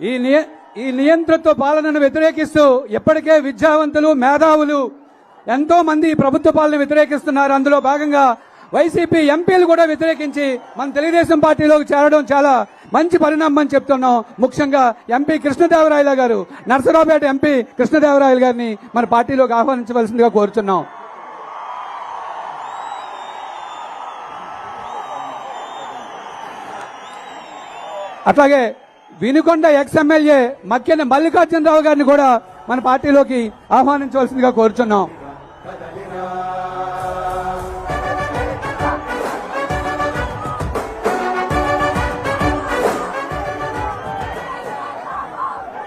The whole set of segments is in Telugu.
ఈ నియ- ఈ నియంతృత్వ పాలనను వ్యతిరేకిస్తూ ఇప్పటికే విద్యావంతులు మేధావులు ఎంతో మంది ప్రభుత్వ పాలన వ్యతిరేకిస్తున్నారు. అందులో భాగంగా వైసీపీ ఎంపీలు కూడా వ్యతిరేకించి మన తెలుగుదేశం పార్టీలోకి చేరడం చాలా మంచి పరిణామం అని చెప్తున్నాం. ముఖ్యంగా ఎంపీ కృష్ణదేవరాయల గారు నర్సరావుపేట ఎంపీ కృష్ణదేవరాయల గారిని మన పార్టీలోకి ఆహ్వానించవలసిందిగా కోరుతున్నాం అట్లాగే వినుకొండ ఎక్స్ ఎమ్మెల్యే మక్కెన మల్లికార్జునరావు గారిని కూడా మన పార్టీలోకి ఆహ్వానించవలసిందిగా కోరుచున్నాం.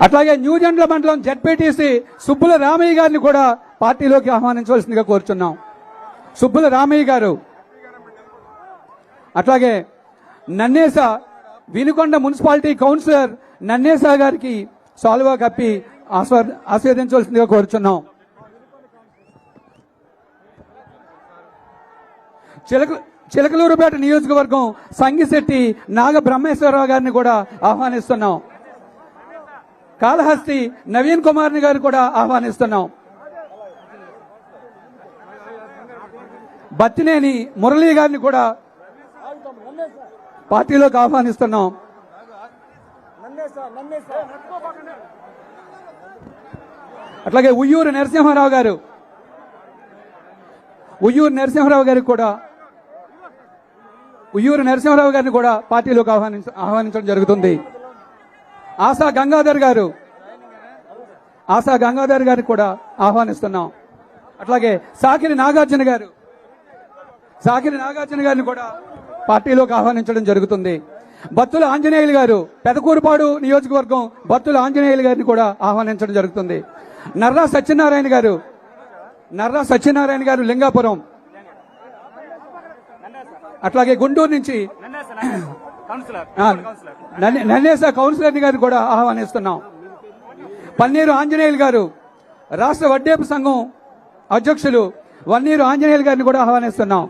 అట్లాగే న్యూజెండ్ల మండలం జడ్పీటీసీ సుబ్బుల రామయ్య గారిని కూడా పార్టీలోకి ఆహ్వానించవలసిందిగా కోరుచున్నాం. సుబ్బుల రామయ్య గారు. అట్లాగే నన్నేస వినుకొండ మున్సిపాలిటీ కౌన్సిలర్ నన్నేసా గారికి సాల్వా కప్పి ఆస్వా- ఆస్వాదించవలసిందిగా కోరుచున్నాం. చిలక చిలకలూరుపేట నియోజకవర్గం సంగిశెట్టి నాగ బ్రహ్మేశ్వరరావు గారిని కూడా ఆహ్వానిస్తున్నాం. కాళహస్తి నవీన్ కుమార్ని గారిని కూడా ఆహ్వానిస్తున్నాం. బత్తినేని మురళీ గారిని కూడా పార్టీలోకి ఆహ్వానిస్తున్నాం. అట్లాగే ఉయ్యూరు నరసింహారావు గారు. ఉయ్యూరు నరసింహారావు గారికి కూడా ఉయ్యూరు నరసింహారావు గారిని కూడా పార్టీలోకి ఆహ్వానించ ఆహ్వానించడం జరుగుతుంది. ఆశా గంగాధర్ గారు ఆశా గంగాధర్ గారిని కూడా ఆహ్వానిస్తున్నాం. అట్లాగే సాకిరి నాగార్జున గారు సాకిరి నాగార్జున గారిని కూడా పార్టీలోకి ఆహ్వానించడం జరుగుతుంది. బత్తుల ఆంజనేయులు గారు పెదకూరుపాడు నియోజకవర్గం బత్తుల ఆంజనేయులు గారిని కూడా ఆహ్వానించడం జరుగుతుంది. నర్రా సత్యనారాయణ గారు నర్రా సత్యనారాయణ గారు లింగాపురం. అట్లాగే గుంటూరు నుంచి నన్నేస కౌన్సిలర్ గారిని కూడా ఆహ్వానిస్తున్నాం. పన్నీరు ఆంజనేయులు గారు రాష్ట్ర వడ్డేపు సంఘం అధ్యక్షులు వన్నీరు ఆంజనేయులు గారిని కూడా ఆహ్వానిస్తున్నాం.